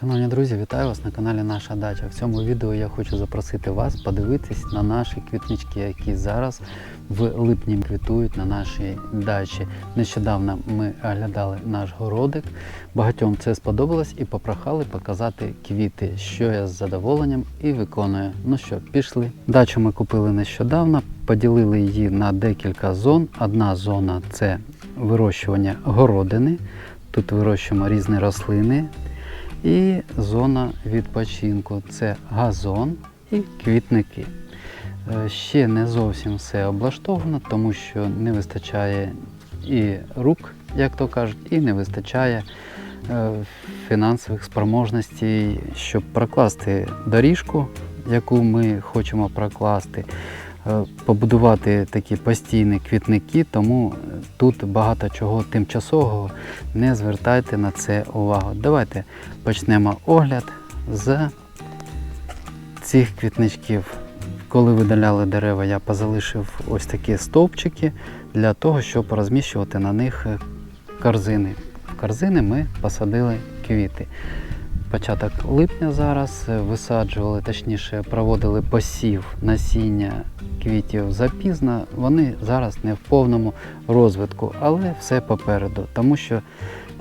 Шановні друзі, вітаю вас на каналі Наша Дача. В цьому відео я хочу запросити вас подивитись на наші квітнички, які зараз в липні квітують на нашій дачі. Нещодавно ми оглядали наш городик. Багатьом це сподобалось і попрохали показати квіти, що я з задоволенням і виконую. Ну що, пішли. Дачу ми купили нещодавно, поділили її на декілька зон. Одна зона це вирощування городини. Тут вирощуємо різні рослини, і зона відпочинку це газон і квітники. Е, Ще не зовсім все облаштовано, тому що не вистачає і рук, як то кажуть, і не вистачає е, фінансових спроможностей, щоб прокласти доріжку, яку ми хочемо прокласти, побудувати такі постійні квітники, тому е, тут багато чого тимчасового. Не звертайте на це увагу. Давайте почнемо огляд з цих квітничків. Коли видаляли дерева, я позалишив ось такі стовпчики для того, щоб розміщувати на них е, корзини. В корзини ми посадили квіти. Початок липня зараз е, висаджували, точніше, проводили посів насіння квітів запізно. Вони зараз не в повному розвитку, але все попереду, тому що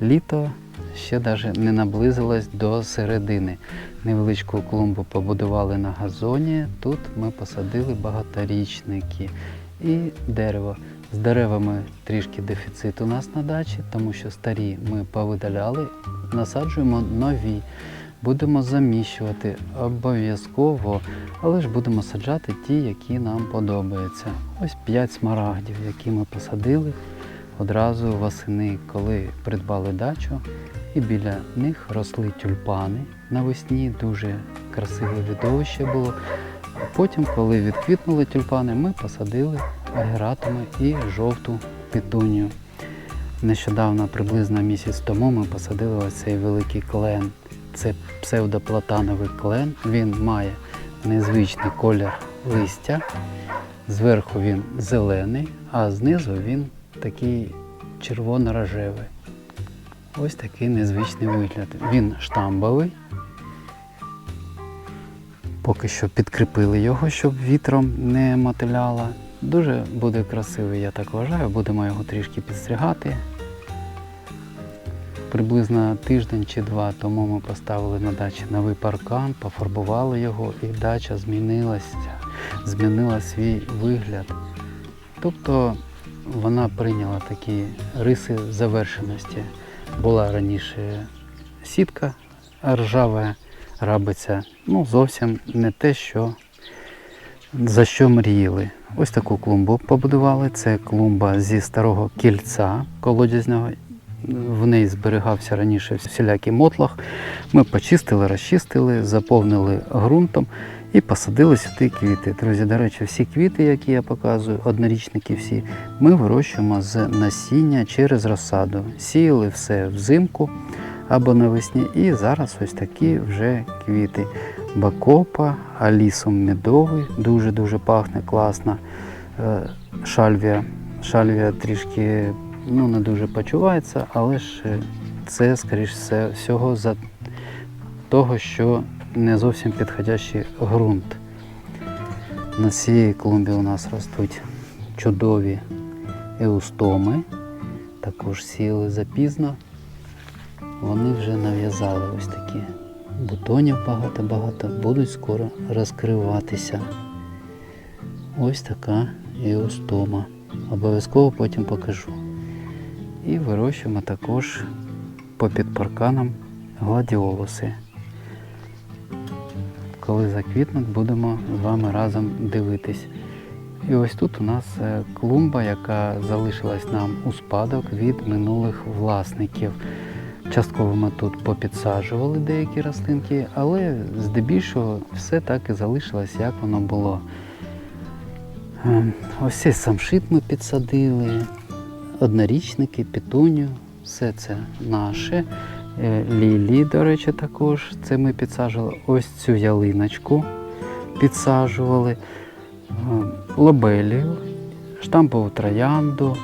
літо ще навіть не наблизилось до середини. Невеличку клумбу побудували на газоні. Тут ми посадили багаторічники і дерево. З деревами трішки дефіцит у нас на дачі, тому що старі ми повидаляли, насаджуємо нові. Будемо заміщувати обов'язково, але ж будемо саджати ті, які нам подобаються. Ось 5 смарагдів, які ми посадили одразу восени, коли придбали дачу. І біля них росли тюльпани навесні, дуже красиве видовище було. Потім, коли відквітнули тюльпани, ми посадили агератами і жовту петунію. Нещодавно, приблизно місяць тому, ми посадили ось цей великий клен. Це псевдоплатановий клен. Він має незвичний колір листя. Зверху він зелений, а знизу він такий червоно-рожевий. Ось такий незвичний вигляд. Він штамбовий. Поки що підкріпили його, щоб вітром не мотиляло. Дуже буде красивий, я так вважаю. Будемо його трішки підстригати. Приблизно тиждень чи два тому ми поставили на дачі новий паркан, пофарбували його і дача змінилася, змінила свій вигляд. Тобто вона прийняла такі риси завершеності. Була раніше сітка ржава, рабиця, ну зовсім не те, що за що мріяли. Ось таку клумбу побудували. Це клумба зі старого кільця колодязного. В неї зберігався раніше всілякий мотлах. Ми почистили, розчистили, заповнили ґрунтом і посадили сюди квіти. Друзі, до речі, всі квіти, які я показую, однорічники всі, ми вирощуємо з насіння через розсаду. Сіяли все взимку або навесні. І зараз ось такі вже квіти. Бакопа, алісом медовий, дуже-дуже пахне класно. Е, Шальвія. Шальвія трішки ну, не дуже почувається, але ж е, це, скоріш всього за того, що не зовсім підходящий ґрунт. На цій клумбі у нас ростуть чудові еустоми, також сіли запізно. Вони вже нав'язали ось такі бутонів багато-багато, будуть скоро розкриватися. Ось така еустома. Обов'язково потім покажу. І вирощуємо також попід парканом гладіолуси. Коли заквітнуть, будемо з вами разом дивитись. І ось тут у нас е, клумба, яка залишилась нам у спадок від минулих власників. Частково ми тут попідсаджували деякі рослинки, але здебільшого все так і залишилось, як воно було. Е, Ось цей самшит ми підсадили, однорічники, петуню, все це наше. Е, Лілі, до речі, також це ми підсаджували. Ось цю ялиночку підсаджували, е, лобелію, штампову троянду,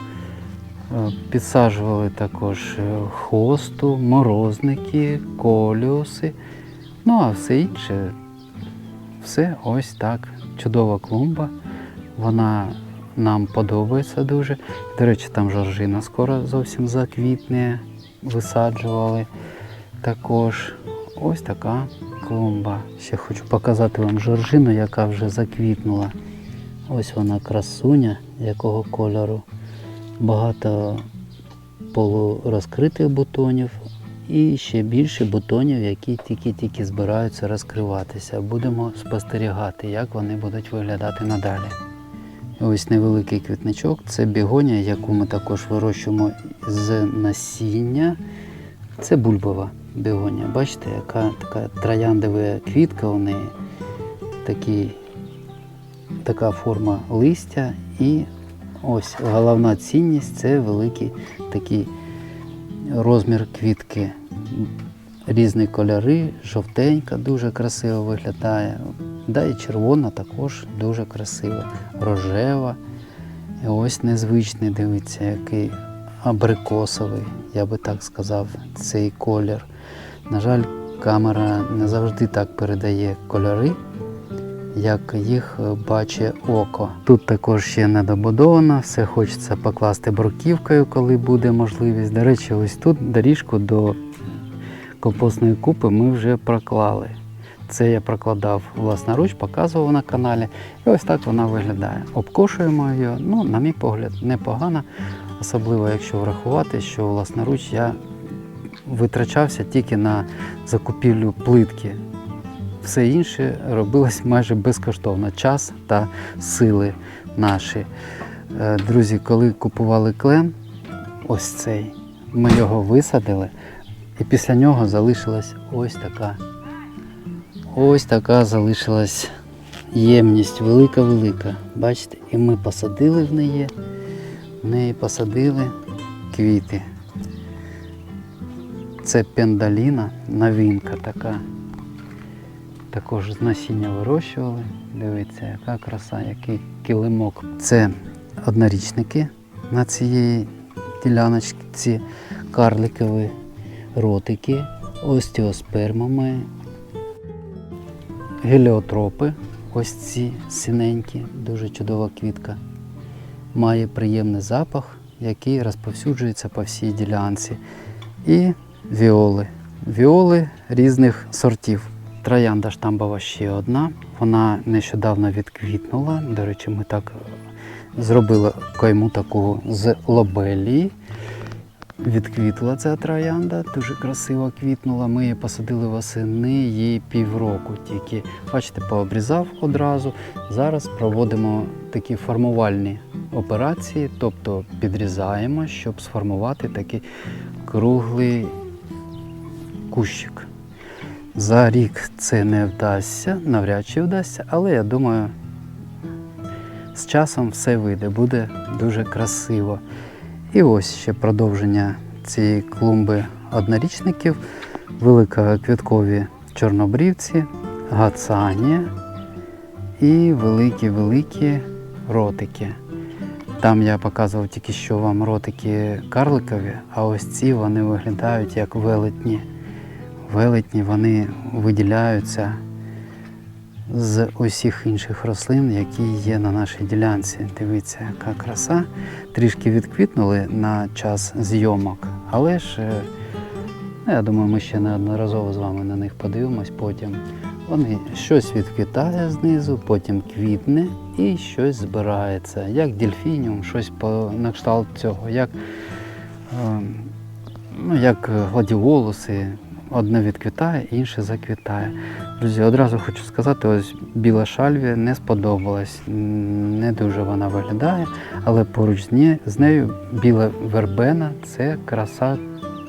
Підсаджували також е, хосту, морозники, коліуси. Ну а все інше, все ось так. Чудова клумба. Вона нам подобається дуже. До речі, там жоржина скоро зовсім заквітне. Висаджували також. Ось така клумба. Ще хочу показати вам жоржину, яка вже заквітнула. Ось вона красуня, якого кольору. Багато полурозкритих бутонів і ще більше бутонів, які тільки-тільки збираються розкриватися. Будемо спостерігати, як вони будуть виглядати надалі. Ось невеликий квітничок це бігонія, яку ми також вирощуємо з насіння. Це бульбова бігонія. Бачите, яка така трояндова квітка у неї, такий, така форма листя. І ось головна цінність це великий такий розмір квітки. Різні кольори, жовтенька, дуже красиво виглядає. Да, і червона також дуже красива, рожева. І ось незвичний, дивіться, який абрикосовий, я би так сказав, цей колір. На жаль, камера не завжди так передає кольори, як їх бачить око. Тут також ще не добудовано, все хочеться покласти бруківкою, коли буде можливість. До речі, ось тут доріжку до компостної купи ми вже проклали. Це я прокладав власноруч, показував на каналі. І ось так вона виглядає. Обкошуємо її, ну, на мій погляд, непогано, особливо якщо врахувати, що власноруч я витрачався тільки на закупівлю плитки. Все інше робилось майже безкоштовно. Час та сили наші. Е, Друзі, коли купували клен, ось цей, ми його висадили, і після нього залишилась ось така. Ось така залишилась ємність, велика-велика. Бачите, і ми посадили в неї, в неї посадили квіти. Це пендаліна, новинка така. Також з насіння вирощували. Дивіться, яка краса, який килимок. Це однорічники на цієї діляночці, карликові ротики, остеоспермами, геліотропи, ось ці синенькі, дуже чудова квітка. Має приємний запах, який розповсюджується по всій ділянці. І віоли. Віоли різних сортів. Троянда штамбова ще одна. Вона нещодавно відквітнула. До речі, ми так е, зробили кайму таку з лобелії. Відквітла ця троянда, дуже красиво квітнула. Ми її посадили восени, їй півроку тільки. Бачите, пообрізав одразу. Зараз проводимо такі формувальні операції, тобто підрізаємо, щоб сформувати такий круглий кущик. За рік це не вдасться, навряд чи вдасться, але я думаю, з часом все вийде, буде дуже красиво. І ось ще продовження цієї клумби однорічників, великоквіткові чорнобрівці, гацанія і великі-великі ротики. Там я показував тільки що вам ротики карликові, а ось ці вони виглядають як велетні. Велетні вони виділяються з усіх інших рослин, які є на нашій ділянці. Дивіться, яка краса. Трішки відквітнули на час зйомок, але ж е, ну, я думаю, ми ще неодноразово з вами на них подивимось потім. Вони щось відквітає знизу, потім квітне і щось збирається. Як дельфініум, щось по на кшталт цього, як, е, ну, як гладіолуси. Одне відквітає, інше заквітає. Друзі, одразу хочу сказати, ось біла шальвія не сподобалась. Не дуже вона виглядає, але поруч з нею біла вербена це краса,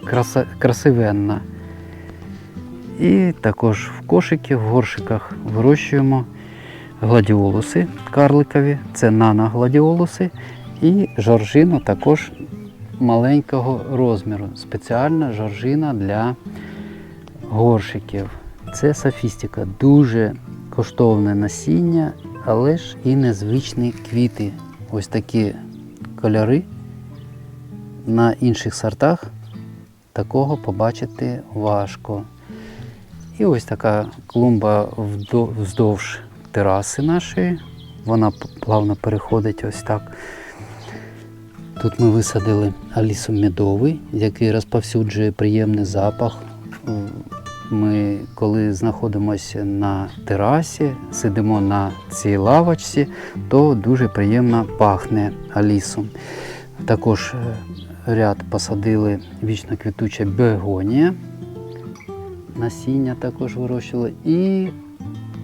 краса, красивенна. І також в кошики, в горшиках вирощуємо гладіолуси карликові, це наногладіолуси, і жоржину також маленького розміру. Спеціальна жоржина для горшиків. Це софістика, дуже коштовне насіння, але ж і незвичні квіти. Ось такі кольори на інших сортах такого побачити важко. І ось така клумба вздовж тераси нашої. Вона плавно переходить ось так. Тут ми висадили алісом медовий, який розповсюджує приємний запах. Ми, коли знаходимося на терасі, сидимо на цій лавочці, то дуже приємно пахне алісом. Також е, ряд посадили вічно квітуча бегонія. Насіння також вирощували. І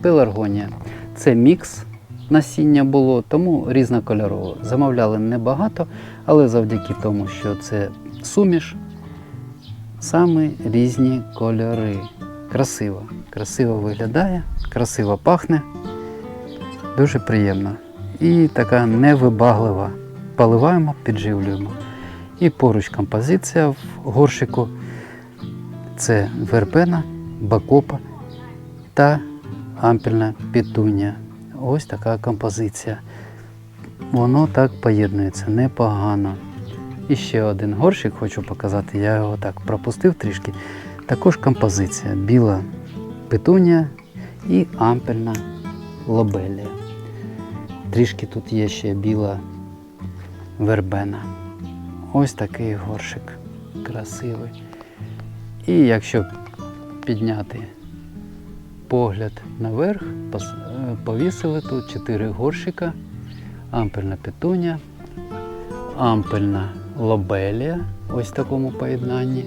пеларгонія. Це мікс насіння було, тому різнокольорово. Замовляли небагато, але завдяки тому, що це суміш, саме різні кольори. Красиво. Красиво виглядає, красиво пахне. Дуже приємно. І така невибаглива. Поливаємо, підживлюємо. І поруч композиція в горщику. Це вербена, бакопа та ампільна петунія. Ось така композиція. Воно так поєднується непогано. І ще один горщик хочу показати, я його так пропустив трішки. Також композиція біла петунія і ампельна лобелія. Трішки тут є ще біла вербена. Ось такий горщик красивий. І якщо підняти погляд наверх, е, повісили тут чотири горщика, ампельна петуня, ампельна лобелія, ось в такому поєднанні.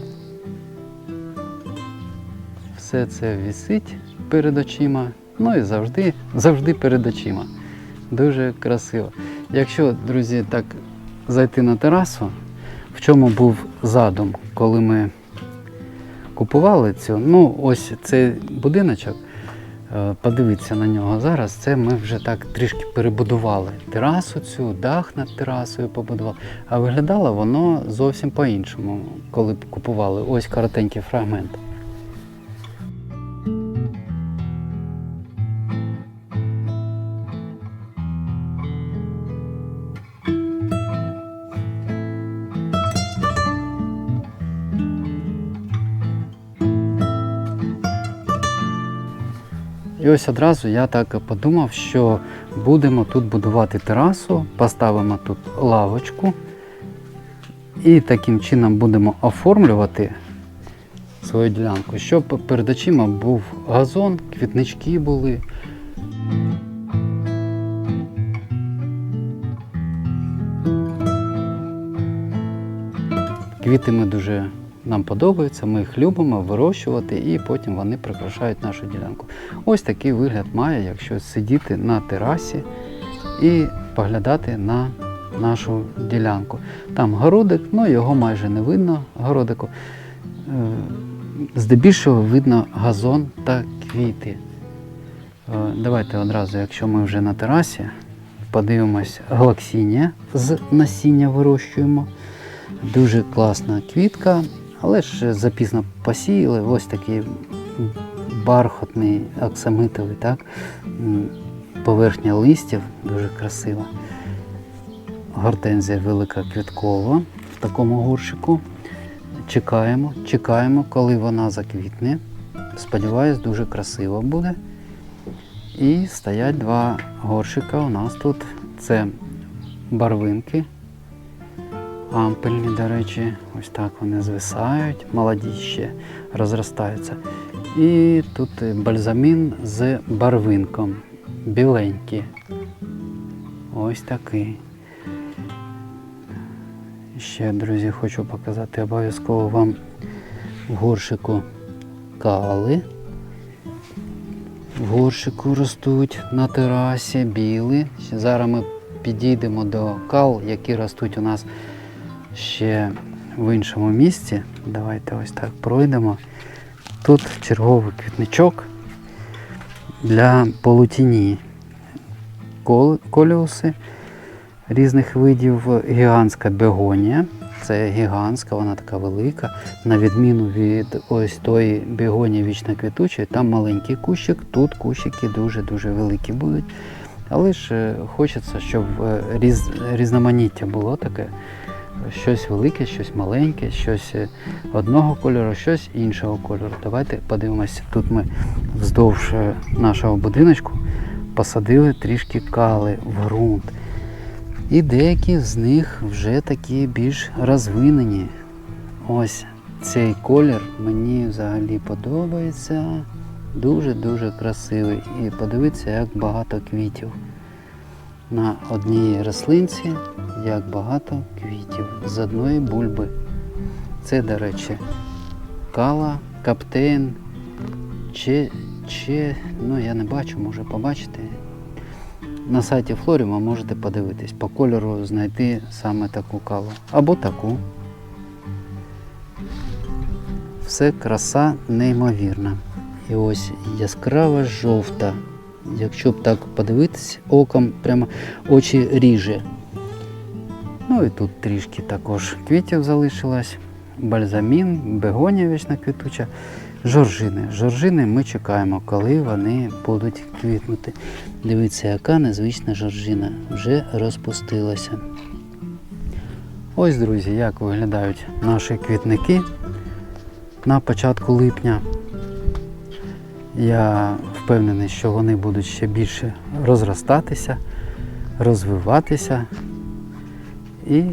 Все це висить перед очима, ну і завжди, завжди перед очима. Дуже красиво. Якщо, друзі, так зайти на терасу, в чому був задум, коли ми купували цю, ну ось цей будиночок, е, подивіться на нього зараз, це ми вже так трішки перебудували терасу цю, дах над терасою побудували. А виглядало воно зовсім по-іншому, коли купували. Ось коротенький фрагмент. Ось одразу я так подумав, що будемо тут будувати терасу, поставимо тут лавочку і таким чином будемо оформлювати свою ділянку, щоб перед очима був газон, квітнички були. Квіти ми дуже нам подобаються, ми їх любимо вирощувати і потім вони прикрашають нашу ділянку. Ось такий вигляд має, якщо сидіти на терасі і поглядати на нашу ділянку. Там городик, ну його майже не видно, городику. Е, Здебільшого видно газон та квіти. Е, Давайте одразу, якщо ми вже на терасі, подивимось галаксінія з насіння вирощуємо. Дуже класна квітка, але ж запізно посіяли. Ось такий бархатний, оксамитовий, так? поверхня листів, дуже красива. Гортензія велика квіткова в такому горщику. Чекаємо, чекаємо, коли вона заквітне. Сподіваюсь, дуже красиво буде. І стоять два горщика у нас тут. Це барвинки. Ампельні, до речі, ось так вони звисають, молоді ще розростаються. І тут бальзамін з барвинком. Біленький. Ось такий. Ще, друзі, хочу показати обов'язково вам в горшику кали. В горшику ростуть на терасі білі. Зараз ми підійдемо до кал, які ростуть у нас ще в іншому місці. Давайте ось так пройдемо. Тут черговий квітничок для полутіні. Коліуси різних видів гігантська бегонія. Це гігантська, вона така велика. На відміну від ось тої бегонії вічно квітучої, там маленький кущик, тут кущики дуже-дуже великі будуть. Але ж е, хочеться, щоб е, різ, різноманіття було таке. Щось велике, щось маленьке, щось е, одного кольору, щось іншого кольору. Давайте подивимося. Тут ми вздовж е, нашого будиночку посадили трішки кали в ґрунт. І деякі з них вже такі більш розвинені. Ось цей колір мені взагалі подобається. Дуже-дуже красивий. І подивіться, як багато квітів. На одній рослинці як багато квітів з одної бульби. Це, до речі, кала, каптейн, чи, чи, ну я не бачу, може побачите. На сайті Флоріма можете подивитись, по кольору знайти саме таку каву. Або таку. Все краса неймовірна. І ось яскрава жовта. Якщо б так подивитись, оком прямо очі ріже. Ну і тут трішки також квітів залишилось. Бальзамін, бегонія вічна квітуча. Жоржини. Жоржини ми чекаємо, коли вони будуть квітнути. Дивіться, яка незвична жоржина вже розпустилася. Ось, друзі, як виглядають наші квітники на початку липня. Я впевнений, що вони будуть ще більше розростатися, розвиватися і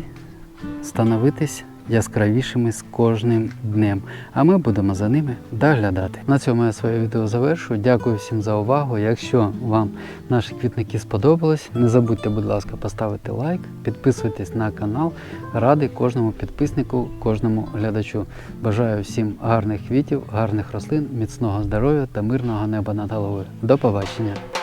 становитись яскравішими з кожним днем. А ми будемо за ними доглядати. На цьому я своє відео завершую. Дякую всім за увагу. Якщо вам наші квітники сподобались, не забудьте, будь ласка, поставити лайк, підписуйтесь на канал. Радий кожному підписнику, кожному глядачу. Бажаю всім гарних квітів, гарних рослин, міцного здоров'я та мирного неба над головою. До побачення!